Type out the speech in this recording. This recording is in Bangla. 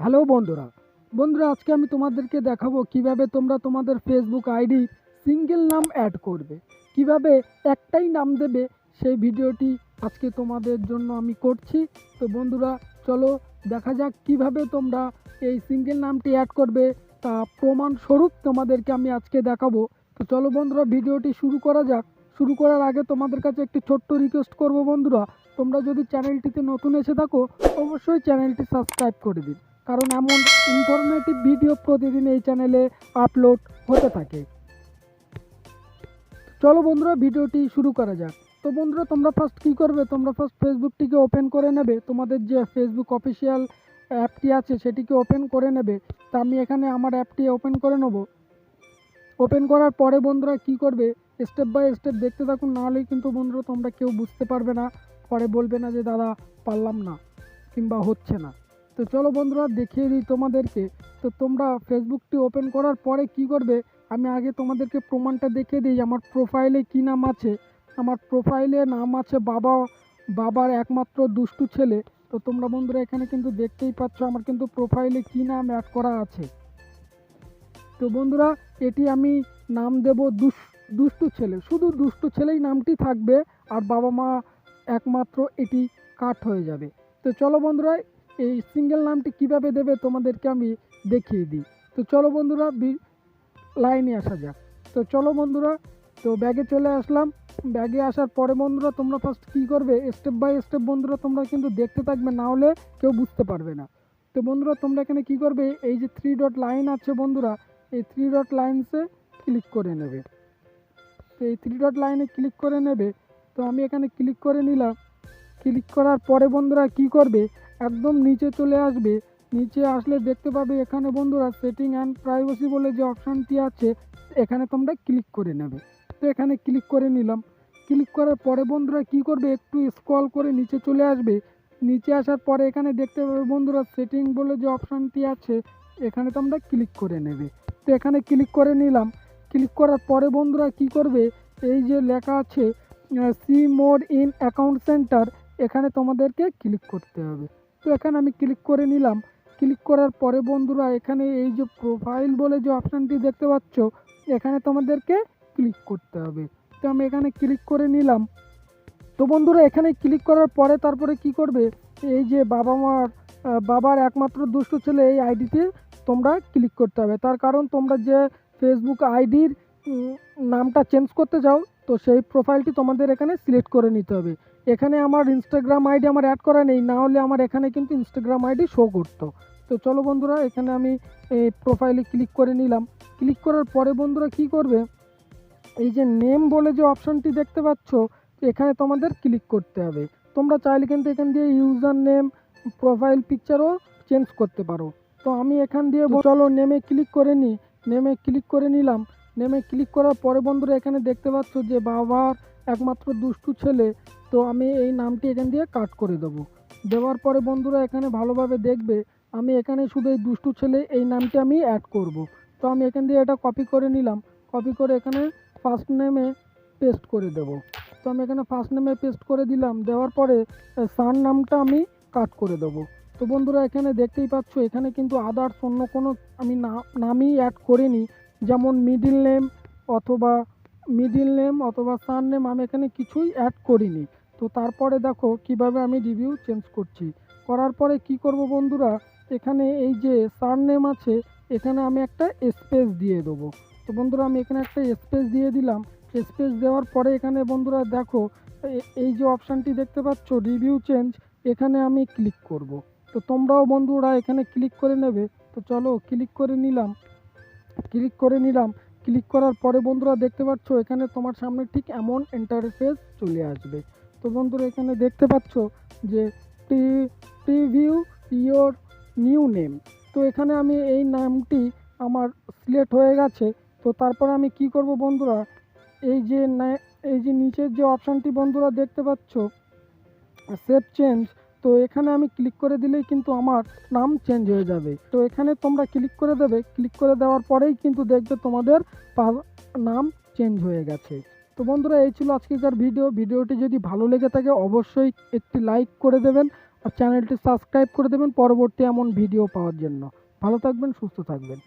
হ্যালো বন্ধুরা বন্ধুরা আজকে আমি তোমাদেরকে দেখাবো কীভাবে তোমরা তোমাদের ফেসবুক আইডি সিঙ্গেল নাম অ্যাড করবে। কীভাবে একটাই নাম দেবে সেই ভিডিওটি আজকে তোমাদের জন্য আমি করছি। তো বন্ধুরা, চলো দেখা যাক কীভাবে তোমরা এই সিঙ্গেল নামটি অ্যাড করবে, তা প্রমাণস্বরূপ তোমাদেরকে আমি আজকে দেখাবো। তো চলো বন্ধুরা, ভিডিওটি শুরু করা যাক। শুরু করার আগে তোমাদের কাছে একটি ছোট্ট রিকোয়েস্ট করব বন্ধুরা। তোমরা যদি চ্যানেলটিতে নতুন এসে থাকো, অবশ্যই চ্যানেলটি সাবস্ক্রাইব করে দিন। কারণ এমন ইনফরমেটিভ ভিডিও প্রতিদিন এই চ্যানেলে আপলোড হতে থাকে। চলো বন্ধুরা ভিডিওটি শুরু করা যাক। তো বন্ধুরা, তোমরা ফার্স্ট কী করবে? তোমরা ফার্স্ট ফেসবুকটিকে ওপেন করে নেবে। তোমাদের যে ফেসবুক অফিসিয়াল অ্যাপটি আছে, সেটিকে ওপেন করে নেবে। তা আমি এখানে আমার অ্যাপটি ওপেন করে নেব। ওপেন করার পরে বন্ধুরা কী করবে? স্টেপ বাই স্টেপ দেখতে থাকুন নাহলেই কিন্তু বন্ধুরা তোমরা কেউ বুঝতে পারবে না। পরে বলবে না যে, দাদা, পারলাম না কিংবা হচ্ছে না। তো চলো বন্ধুরা, দেখিয়ে দিই তোমাদেরকে। তো তোমরা ফেসবুকটি ওপেন করার পরে কি করবে? আমি আগে তোমাদেরকে প্রমাণটা দেখিয়ে দিই, আমার প্রোফাইলে কি নাম আছে। আমার প্রোফাইলে নাম আছে বাবা, বাবার একমাত্র দুষ্টু ছেলে। তো তোমরা বন্ধুরা, এখানে কিন্তু দেখতেই পাচ্ছ আমার কিন্তু প্রোফাইলে কি নাম অ্যাড করা আছে। তো বন্ধুরা, এটি আমি নাম দেব দুষ, দুষ্টু ছেলে। শুধু দুষ্টু ছেলেই নামটি থাকবে, আর বাবা মা একমাত্র এটি কাট হয়ে যাবে। তো চলো বন্ধুরা এই সিঙ্গেল নামটি কীভাবে দেবে তোমাদেরকে আমি দেখিয়ে দিই। তো চলো বন্ধুরা লাইনে আসা যাক। তো চলো বন্ধুরা, তো ব্যাগে চলে আসলাম। ব্যাগে আসার পরে বন্ধুরা, তোমরা ফার্স্ট কী করবে? স্টেপ বাই স্টেপ বন্ধুরা, তোমরা কিন্তু দেখতে থাকবে, না হলে কেউ বুঝতে পারবে না। তো বন্ধুরা, তোমরা এখানে কী করবে? এই যে থ্রি ডট লাইন আছে বন্ধুরা, এই থ্রি ডট লাইনসে ক্লিক করে নেবে। তো এই থ্রি ডট লাইনে ক্লিক করে নেবে। তো আমি এখানে ক্লিক করে নিলাম। ক্লিক করার পরে বন্ধুরা কি করবে? একদম নিচে চলে আসবে। নিচে আসলে দেখতে পাবে এখানে বন্ধুরা সেটিং অ্যান্ড প্রাইভেসি বলে যে অপশানটি আছে, এখানে তোমরা ক্লিক করে নেবে। তো এখানে ক্লিক করে নিলাম। ক্লিক করার পরে বন্ধুরা কি করবে? একটু স্ক্রল করে নিচে চলে আসবে। নিচে আসার পরে এখানে দেখতে পাবে বন্ধুরা সেটিং বলে যে অপশানটি আছে, এখানে তোমরা ক্লিক করে নেবে। তো এখানে ক্লিক করে নিলাম। ক্লিক করার পরে বন্ধুরা কি করবে? এই যে লেখা আছে see more in account centre এখানে তোমাদেরকে ক্লিক করতে হবে। তো এখানে আমি ক্লিক করে নিলাম। ক্লিক করার পরে বন্ধুরা, এখানে এই যে প্রোফাইল বলে যে অপশানটি দেখতে পাচ্ছ, এখানে তোমাদেরকে ক্লিক করতে হবে। তো আমি এখানে ক্লিক করে নিলাম। তো বন্ধুরা, এখানে ক্লিক করার পরে তারপরে কি করবে? এই যে বাবা মার বাবার একমাত্র দুষ্টু ছেলে, এই আইডিতে তোমরা ক্লিক করতে হবে। তার কারণ তোমরা যে ফেসবুক আইডির নামটা চেঞ্জ করতে চাও, তো সেই প্রোফাইলটি তোমাদের এখানে সিলেক্ট করে নিতে হবে। এখানে আমার ইনস্টাগ্রাম আইডি আমার অ্যাড করা নেই, না হলে আমার এখানে কিন্তু ইনস্টাগ্রাম আইডি শো করতো। তো চলো বন্ধুরা, এখানে আমি এই প্রোফাইলে ক্লিক করে নিলাম। ক্লিক করার পরে বন্ধুরা কি করবে? এই যে নেম বলে যে অপশানটি দেখতে পাচ্ছ, এখানে তোমাদের ক্লিক করতে হবে। তোমরা চাইলে কিন্তু এখান দিয়ে ইউজার নেম প্রোফাইল পিকচারও চেঞ্জ করতে পারো। তো আমি এখান দিয়ে চলো নেমে ক্লিক করে নিই নেমে ক্লিক করে নিলাম। নেমে ক্লিক করার পরে বন্ধুরা এখানে দেখতে পাচ্ছ যে বাবার একমাত্র দুষ্টু ছেলে, তো আমি এই নামটি এখান দিয়ে কাট করে দেবো। দেওয়ার পরে বন্ধুরা এখানে ভালোভাবে দেখবে, আমি এখানে শুধু এই দুষ্টু ছেলে, এই নামটি আমি অ্যাড করব। তো আমি এখান দিয়ে এটা কপি করে নিলাম কপি করে এখানে ফার্স্ট নেমে পেস্ট করে দেব। তো আমি এখানে ফার্স্ট নেমে পেস্ট করে দিলাম, দেওয়ার পরে সান নামটা আমি কাট করে দেবো। তো বন্ধুরা এখানে দেখতেই পাচ্ছ, এখানে কিন্তু আদার্স অন্য কোনো আমি নামই অ্যাড করিনি, যেমন মিডিল নেম অথবা মিডিল নেম অথবা সান নেম আমি এখানে কিছুই অ্যাড করিনি। তো তারপরে দেখো কীভাবে আমি রিভিউ চেঞ্জ করছি। করার পরে কি করব বন্ধুরা? এখানে এই যে সার নেম আছে, এখানে আমি একটা স্পেস দিয়ে দেবো। তো বন্ধুরা, আমি এখানে একটা স্পেস দিয়ে দিলাম। স্পেস দেওয়ার পরে এখানে বন্ধুরা দেখো এই যে অপশানটি দেখতে পাচ্ছ রিভিউ চেঞ্জ এখানে আমি ক্লিক করব। তো তোমরাও বন্ধুরা এখানে ক্লিক করে নেবে। তো চলো ক্লিক করে নিলাম। ক্লিক করে নিলাম। ক্লিক করার পরে বন্ধুরা দেখতে পাচ্ছ, এখানে তোমার সামনে ঠিক এমন ইন্টারফেস চলে আসবে। তো বন্ধুরা এখানে দেখতে পাচ্ছ যে প্রিভিউ ইয়োর নিউ নেম তো এখানে আমি এই নামটি আমার সিলেক্ট হয়ে গেছে। তো তারপর আমি কি করব বন্ধুরা, এই যে এই যে নিচের যে অপশানটি বন্ধুরা দেখতে পাচ্ছ সেভ চেঞ্জ তো এখানে আমি ক্লিক করে দিলেই কিন্তু আমার নাম চেঞ্জ হয়ে যাবে। তো এখানে তোমরা ক্লিক করে দেবে। ক্লিক করে দেওয়ার পরেই কিন্তু দেখবে তোমাদের নাম চেঞ্জ হয়ে গেছে। তো বন্ধুরা, এই ছিল আজকেকার ভিডিও ভিডিওটি যদি ভালো লেগে থাকে, অবশ্যই একটি লাইক করে দেবেন আর চ্যানেলটি সাবস্ক্রাইব করে দেবেন পরবর্তী এমন ভিডিও পাওয়ার জন্য। ভালো থাকবেন, সুস্থ থাকবেন।